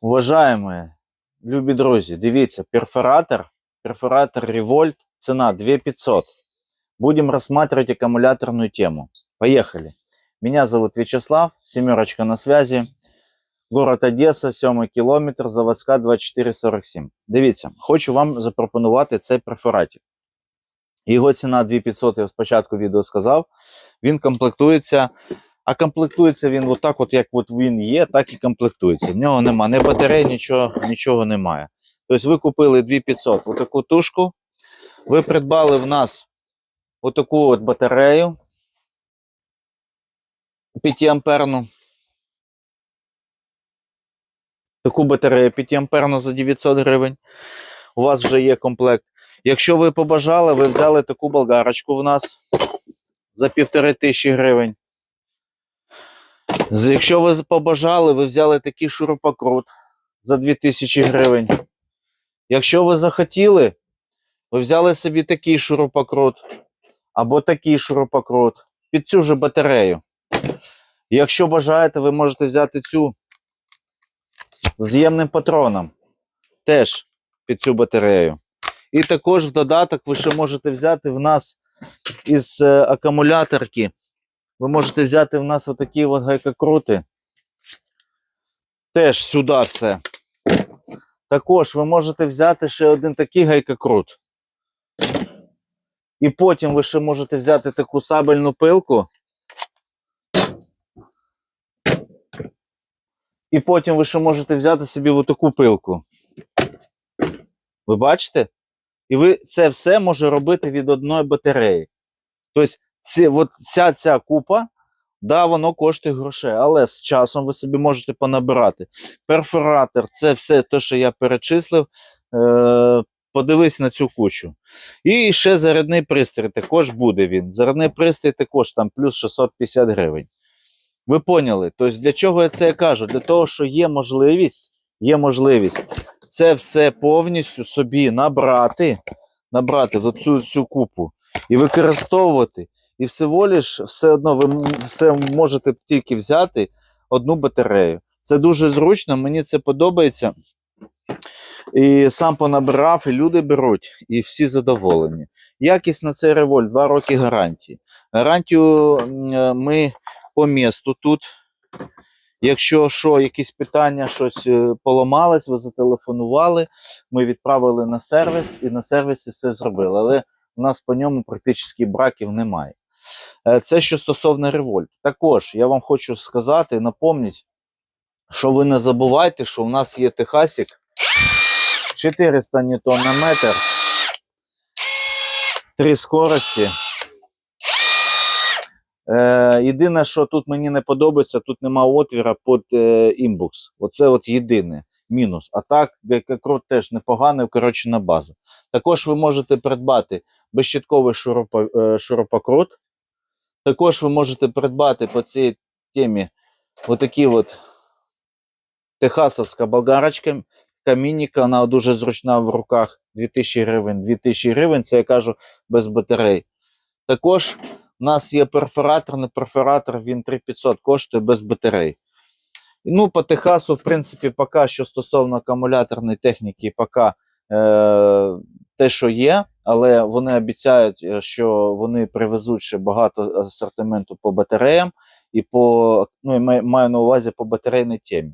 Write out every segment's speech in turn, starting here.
Уважаємо, любі друзі, дивіться, перфоратор, перфоратор Revolt, цена 2500. Будем рассматривать аккумуляторную тему. Поехали. Меня зовут Вячеслав, семерочка на связи. Город Одеса, 7 кілометр, заводська 2447. Дивіться, хочу вам запропонувати цей перфоратик. Його ціна 2500, я спочатку відео сказав. Він комплектується а комплектується він отак, от як от він є, так і комплектується. В нього нема ні батарей, нічого, нічого немає. Тобто ви купили 2500 отаку тушку, ви придбали в нас отаку от батарею 5 амперну. Таку батарею 5 амперну за 900 гривень. У вас вже є комплект. Якщо ви побажали, ви взяли таку болгарочку в нас за півтори тисячі гривень. Якщо ви побажали, ви взяли такий шурупокрут за 2000 гривень. Якщо ви захотіли, ви взяли собі такий шурупокрут або такий шурупокрут під цю же батарею. Якщо бажаєте, ви можете взяти цю з ємним патроном теж під цю батарею. І також в додаток ви ще можете взяти в нас із е, акумуляторки ви можете взяти в нас отакі от гайкокрути. Теж сюди все. Також ви можете взяти ще один такий гайкокрут. І потім ви ще можете взяти таку сабельну пилку. І потім ви ще можете взяти собі отаку пилку. Ви бачите? І ви це все може робити від одної батареї. Тобто, ці, от ця, ця купа, да, воно коштує грошей, але з часом ви собі можете понабирати. Перфоратор, це все те, що я перечислив. Е, подивись на цю кучу. І ще зарядний пристрій також буде він. Зарядний пристрій також там плюс 650 гривень. Ви поняли? Тобто, для чого я це кажу? Для того, що є можливість, є можливість це все повністю собі набрати, набрати в цю, цю купу і використовувати. І всього лиш все одно ви все можете тільки взяти одну батарею. Це дуже зручно, мені це подобається. І сам понабирав, і люди беруть, і всі задоволені. Якість на цей револьт 2 роки гарантії. Гарантію е, ми по місту тут. Якщо що, якісь питання, щось е, поламалось, ви зателефонували, ми відправили на сервіс і на сервісі все зробили. Але у нас по ньому практично браків немає. Е, Це що стосовно револьт. Також я вам хочу сказати, напомніть, що ви не забувайте, що у нас є Техасік 400 ньютон на метр, три скорості. Е, єдине, що тут мені не подобається, тут нема отвіра під е, імбукс. Оце от єдине мінус. А так, гайкокрут теж непоганий, укорочена база. Також ви можете придбати безщитковий е, шурупокрут. Також ви можете придбати по цій темі отакі от техасовська болгарочка, камінніка, вона дуже зручна в руках 2000 гривень. 2000 гривень, це я кажу без батарей. Також у нас є перфораторний перфоратор, він 3500 коштує без батарей. Ну, по Техасу, в принципі, поки що стосовно акумуляторної техніки, поки е, те, що є, але вони обіцяють, е, що вони привезуть ще багато асортименту по батареям і по, ну, маю на увазі по батарейній темі.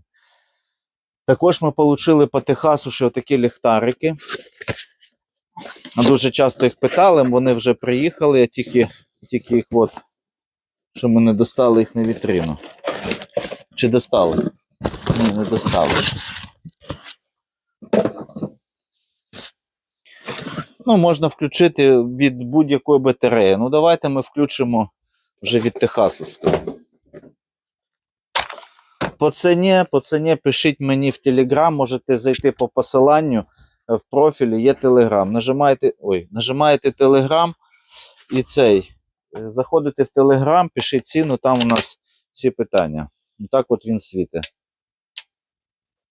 Також ми отримали по Техасу ще такі ліхтарики. Дуже часто їх питали, вони вже приїхали, я тільки, тільки їх от, що ми не достали їх на вітрину. Чи достали? Ні, не достали. Ну, можна включити від будь-якої батареї. Ну, давайте ми включимо вже від Техасовської. По ціні, по ціні пишіть мені в Telegram, можете зайти по посиланню е, в профілі, є Telegram. Нажимаєте, ой, нажимаєте Telegram і цей. е, Заходите в Telegram, пишіть ціну, там у нас всі питання. Так от він світить.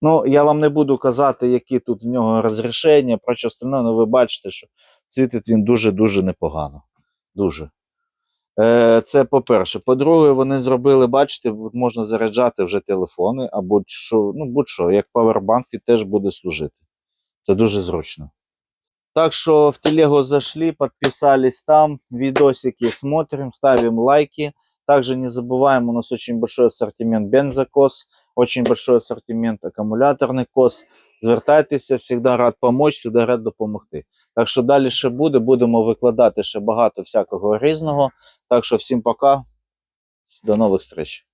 Ну, я вам не буду казати, які тут в нього розрішення, про що остальне, але ви бачите, що світить він дуже-дуже непогано. Дуже. Е, Це по-перше. По-друге, вони зробили, бачите, можна заряджати вже телефони, а будь-що, ну будь-що, як павербанк і теж буде служити. Це дуже зручно. Так что в телегу зашли, подписались там, видосики смотрим, ставим лайки. Также не забываем, у нас очень большой ассортимент бензокос, очень большой ассортимент акумуляторний кос. Звертайтеся, завжди рад помочь, завжди рад допомогти. Так що далі ще буде, будемо викладати ще багато всякого різного. Так що всім пока, до нових зустріч.